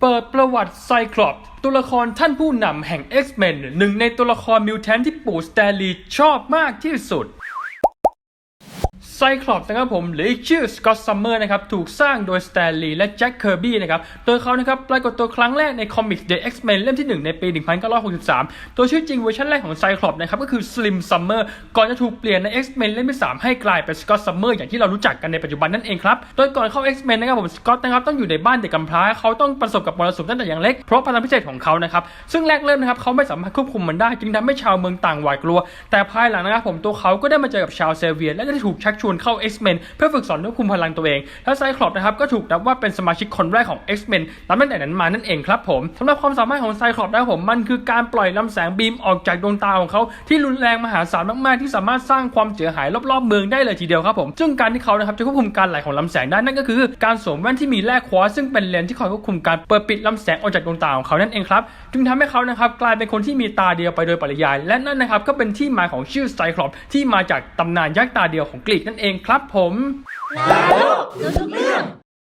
เปิดประวัติไซคลอปตัวละครท่านผู้นำแห่ง X-Men หนึ่งในตัวละครมิวแทนที่ปู่สแตลีชอบมากที่สุด ไซคลอปนะครับผมหรืออีกชื่อสกอตซัมเมอร์นะครับถูกสร้างโดยสแตนลีย์และแจ็คเคอร์บี้นะครับโดยเขานะครับปรากฏตัวครั้งแรกในคอมิกส์ The X-Men เล่มที่ 1 ในปี 1963 ตัวชื่อจริงเวอร์ชันแรกของไซคลอปนะครับก็คือ Slim Summer ก่อนจะถูกเปลี่ยนใน X-Men เล่มที่ 3 ให้กลายเป็นสกอตซัมเมอร์อย่างที่เรารู้จักกันในปัจจุบันนั่นเองครับโดยก่อนเข้า X-Men นะครับผมสกอตนะครับต้องอยู่ในบ้านเด็กกำพร้าเขาต้องประสบกับมรสุมตั้งแต่อย่างเล็กเพราะพลังพิเศษของเขานะครับซึ่งแรกเริ่มนะครับเขาไม่สามารถควบคุมมันได้จึงทำให้ชาวเมืองต่างหวาดกลัว แต่ภายหลังนะครับผมตัวเขาก็ได้มาเจอกับชาวเซเวียและได้ถูกชักชวนเข้า X-Men เพื่อฝึกสอนควบคุมพลังตัวเอง และไซคลอปนะครับก็ถูกนับว่าเป็นสมาชิกคนแรกของ X-Men นับตั้งแต่นั้นมานั่นเองครับผมสำหรับความสามารถของไซคลอปนะครับผมมันคือการปล่อยลำแสงบีมออกจากดวงตาของเขาที่รุนแรงมหาศาลมากๆ ที่สามารถสร้างความเสียหายรอบๆเมืองได้เลยทีเดียวครับผม ซึ่งการที่เขานะครับจะควบคุมการไหลของลำแสงได้นั่นก็คือการสวมแว่นที่มีแร่ควอร์ซึ่งเป็นเลนส์ที่คอยควบคุมการเปิดปิดลำแสงออกจากดวงตาของเขานั่นเองครับจึงทำให้เขานะครับกลายเป็นคนที่มีตาเดียวไปโดยปริยาย และนั่นนะครับก็เป็นที่มาของชื่อไซคลอปที่มาจากตำนานยักษ์ตาเดียวของกรีกนั่นเองเองครับผมลาโลกรู้ทุกเรื่อง